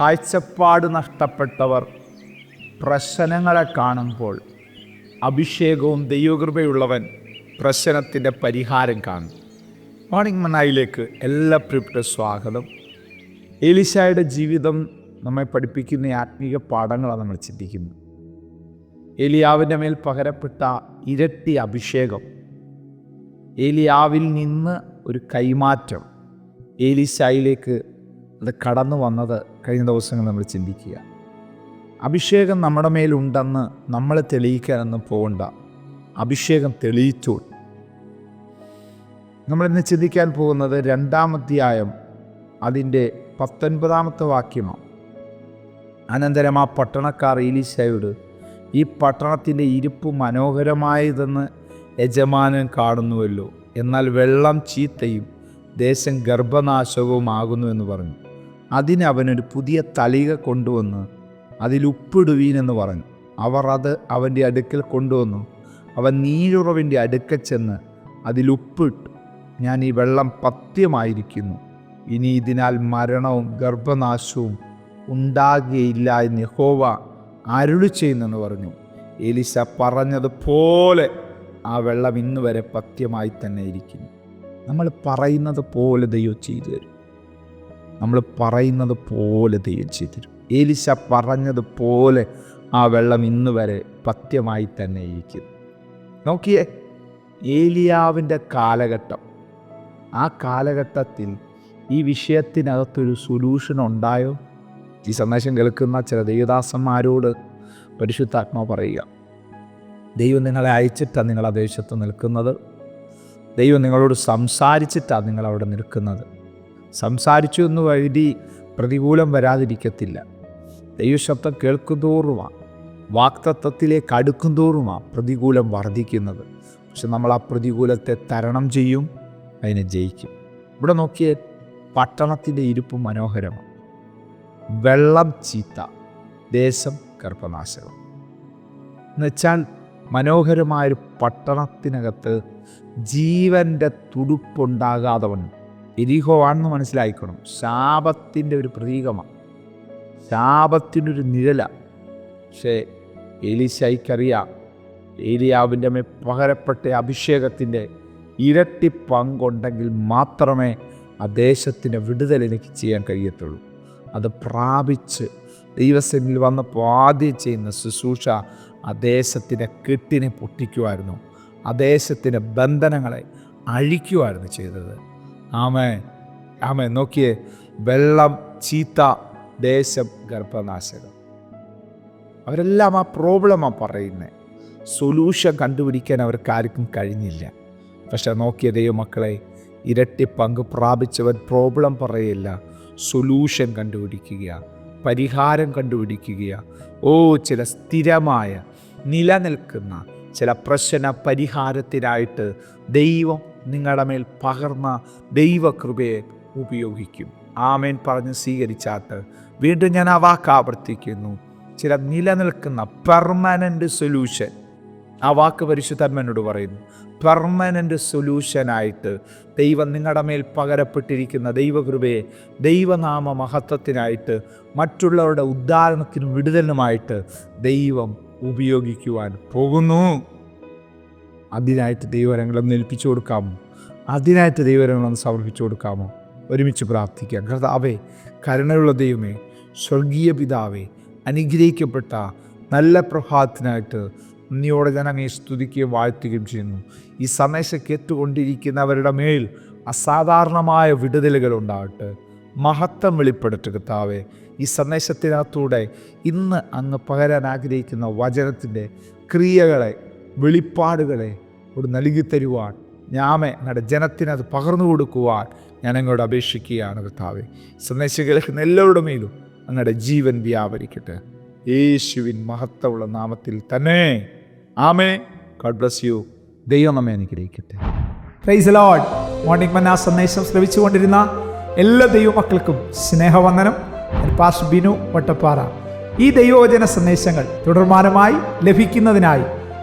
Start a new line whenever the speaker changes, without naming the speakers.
കാഴ്ചപ്പാട് നഷ്ടപ്പെട്ടവർ പ്രശ്നങ്ങളെ കാണുമ്പോൾ അഭിഷേകവും ദൈവകൃപയുള്ളവൻ പ്രശ്നത്തിന്റെ പരിഹാരം കാണും. മോർണിംഗ് മനായിലേക്ക് എല്ലാ പ്രിയപ്പെട്ട സ്വാഗതം. എലിശായുടെ ജീവിതം നമ്മെ പഠിപ്പിക്കുന്ന ആത്മീക പാഠങ്ങളാണ് നമ്മൾ ചിന്തിക്കുന്നത്. ഏലിയാവിന്റെ മേൽ പകരപ്പെട്ട ഇരട്ടി അഭിഷേകം. ഏലിയാവിൽ നിന്ന് ഒരു കൈമാറ്റം. ഏലിശായിലേക്ക് അത് കടന്നു വന്നത് കഴിഞ്ഞ ദിവസങ്ങൾ നമ്മൾ ചിന്തിക്കുക. അഭിഷേകം നമ്മുടെ മേലുണ്ടെന്ന് നമ്മളെ തെളിയിക്കാനൊന്നും പോകണ്ട. അഭിഷേകം തെളിയിച്ചു നമ്മളിന്ന് ചിന്തിക്കാൻ പോകുന്നത് രണ്ടാമധ്യായം അതിന്റെ പത്തൊൻപതാമത്തെ വാക്യമാണ്. അനന്തരം ആ പട്ടണക്കാർ ഈലിശയോട് ഈ പട്ടണത്തിന്റെ ഇരിപ്പ് മനോഹരമായതെന്ന് യജമാനൻ കാണുന്നുവല്ലോ. എന്നാൽ വെള്ളം ചീത്തയും ദേശം ഗർഭനാശകവുമാകുന്നു എന്ന് പറഞ്ഞു. അതിന് അവനൊരു പുതിയ തളിക കൊണ്ടുവന്ന് അതിൽ ഉപ്പിടുവീനെന്ന് പറഞ്ഞു. അവർ അത് അവന്റെ അടുക്കൽ കൊണ്ടുവന്നു. അവൻ നീരുറവിന്റെ അടുക്കൽ ചെന്ന് അതിൽ ഉപ്പിട്ടു. ഞാൻ ഈ വെള്ളം പഥ്യമായിരിക്കുന്നു ഇനി ഇതിനാൽ മരണവും ഗർഭനാശവും ഉണ്ടാകുകയില്ല എന്ന് ഹോവ അരുളി ചെയ്യുന്നെന്ന് പറഞ്ഞു. എലിസ പറഞ്ഞതുപോലെ ആ വെള്ളം ഇന്ന് വരെ പഥ്യമായി തന്നെ ഇരിക്കുന്നു. നമ്മൾ പറയുന്നത് പോലെ ദൈവം ചെയ്തു തരും. നമ്മൾ പറയുന്നത് പോലെ ദൈവം ചെയ്തു തരും എലിശ പറഞ്ഞതുപോലെ ആ വെള്ളം ഇന്ന് വരെ പഥ്യമായി തന്നെ ഇരിക്കുന്നു. നോക്കിയേ ഏലിയാവിന്റെ കാലഘട്ടം. ആ കാലഘട്ടത്തിൽ ഈ വിഷയത്തിനകത്തൊരു സൊല്യൂഷൻ ഉണ്ടായോ? ഈ സന്ദേശം കേൾക്കുന്ന ചില ദൈവദാസന്മാരോട് പരിശുദ്ധാത്മാവ് പറയുക ദൈവം നിങ്ങളെ അയച്ചിട്ടാണ് നിങ്ങൾ ആ ദേശത്ത് നിൽക്കുന്നത്. ദൈവം നിങ്ങളോട് സംസാരിച്ചിട്ടാണ് നിങ്ങൾ അവിടെ നിൽക്കുന്നത്. സംസാരിച്ചു എന്ന് വഴി പ്രതികൂലം വരാതിരിക്കത്തില്ല. ദൈവശബ്ദം കേൾക്കുന്തോറുമാണ് വാക്തത്വത്തിലേക്ക് അടുക്കുന്തോറുമാണ് പ്രതികൂലം വർദ്ധിക്കുന്നത്. പക്ഷെ നമ്മൾ ആ പ്രതികൂലത്തെ തരണം ചെയ്യും അതിനെ ജയിക്കും. ഇവിടെ നോക്കിയ പട്ടണത്തിന്റെ ഇരിപ്പ് മനോഹരമാണ്. വെള്ളം ചീത്ത ദേശം ഗർഭനാശകം എന്നുവെച്ചാൽ മനോഹരമായൊരു പട്ടണത്തിനകത്ത് ജീവന്റെ തുടുപ്പുണ്ടാകാതെ വണ്ണം എരിഹോ ആണെന്ന് മനസ്സിലായിക്കണം. ശാപത്തിന്റെ ഒരു പ്രതീകമാണ്. ശാപത്തിന്റെ ഒരു നിഴല. പക്ഷേ എലിശൈക്കറിയാം ഏലിയാവിന്റെ മേ പകരപ്പെട്ട അഭിഷേകത്തിന്റെ ഇരട്ടി പങ്കുണ്ടെങ്കിൽ മാത്രമേ ആ ദേശത്തിന്റെ വിടുതൽ എനിക്ക് ചെയ്യാൻ കഴിയത്തുള്ളൂ. അത് പ്രാപിച്ച് ദൈവസേനയിൽ വന്നപ്പോൾ ആദ്യം ചെയ്യുന്ന ശുശ്രൂഷ ആ ദേശത്തിന്റെ കെട്ടിനെ പൊട്ടിക്കുമായിരുന്നു. ആ ദേശത്തിന്റെ ബന്ധനങ്ങളെ അഴിക്കുമായിരുന്നു ചെയ്തത്. ആമേ ആമേ നോക്കിയേ വെള്ളം ചീത്ത ദേശം ഗർഭനാശകം. അവരെല്ലാം ആ പ്രോബ്ലമാണ് പറയുന്നത് സൊല്യൂഷൻ കണ്ടുപിടിക്കാൻ അവർക്ക് ആർക്കും കഴിഞ്ഞില്ല. പക്ഷെ നോക്കിയ ദൈവമക്കളെ ഇരട്ടി പങ്ക് പ്രാപിച്ചവൻ പ്രോബ്ലം പറയില്ല. സൊല്യൂഷൻ കണ്ടുപിടിക്കുക പരിഹാരം കണ്ടുപിടിക്കുക. ഓ ചില സ്ഥിരമായ നിലനിൽക്കുന്ന ചില പ്രശ്ന പരിഹാരത്തിനായിട്ട് ദൈവം നിങ്ങളുടെ മേൽ പകർന്ന ദൈവകൃപയെ ഉപയോഗിക്കും. ആമേൻ പറഞ്ഞ് സ്വീകരിച്ചാട്ട് വീണ്ടും ഞാൻ ആ വാക്ക് ആവർത്തിക്കുന്നു. ചില നിലനിൽക്കുന്ന പെർമനന്റ് സൊല്യൂഷൻ ആ വാക്ക് പരിശുദ്ധന്മനോട് പറയുന്നു. പെർമനന്റ് സൊല്യൂഷനായിട്ട് ദൈവം നിങ്ങളുടെ മേൽ പകരപ്പെട്ടിരിക്കുന്ന ദൈവകൃപയെ ദൈവനാമ മഹത്വത്തിനായിട്ട് മറ്റുള്ളവരുടെ ഉദ്ധാരണത്തിനും വിടുതലിനുമായിട്ട് ദൈവം ഉപയോഗിക്കുവാൻ പോകുന്നു. അതിനായിട്ട് ദൈവരങ്ങളൊന്ന് ഏൽപ്പിച്ചു കൊടുക്കാമോ? അതിനായിട്ട് ദൈവരങ്ങളൊന്ന് സമർപ്പിച്ചു കൊടുക്കാമോ? ഒരുമിച്ച് പ്രാർത്ഥിക്കുക കർത്താവേ കരുണയുള്ള ദൈവമേ സ്വർഗീയ പിതാവേ അനുഗ്രഹിക്കപ്പെട്ട നല്ല പ്രഭാതത്തിനായിട്ട് നീയോടെ ഞാൻ അങ്ങേ സ്തുതിക്കുകയും വാഴ്ത്തുകയും ചെയ്യുന്നു. ഈ സന്ദേശം കേട്ടുകൊണ്ടിരിക്കുന്നവരുടെ മേൽ അസാധാരണമായ വിടുതലുകൾ ഉണ്ടാകട്ടെ. മഹത്വം വെളിപ്പെടട്ടെ കർത്താവേ ഈ സന്ദേശത്തിനകത്തൂടെ ഇന്ന് അങ്ങ് പകരാൻ ആഗ്രഹിക്കുന്ന വചനത്തിന്റെ ക്രിയകളെ വെളിപ്പാടുകളെ ഒരു നൽകി തരുവാൻ ഞാമെ നമ്മുടെ ജനത്തിനത് പകർന്നു കൊടുക്കുവാൻ ഞാൻ അങ്ങോട്ട് അപേക്ഷിക്കുകയാണ് കർത്താവെ. സന്ദേശം കേൾക്കുന്ന എല്ലാവരുടെ മേലും അങ്ങയുടെ ജീവൻ വ്യാപരിക്കട്ടെ. യേശുവിൻ മഹത്വമുള്ള നാമത്തിൽ തന്നെ. ആമേ ഗോഡ് ബ്ലസ് യു ദൈവം നമ്മെ അനുഗ്രഹിക്കട്ടെ.
പ്രൈസ് ലോഡ് മോർണിംഗ് മന്ന സന്ദേശം ശ്രവിച്ചുകൊണ്ടിരുന്ന എല്ലാ ദൈവമക്കൾക്കും സ്നേഹവന്ദനം. പാസ് ബിനു വട്ടപ്പാറ. ഈ ദൈവവചന സന്ദേശങ്ങൾ തുടർമാനമായി ലഭിക്കുന്നതിനായി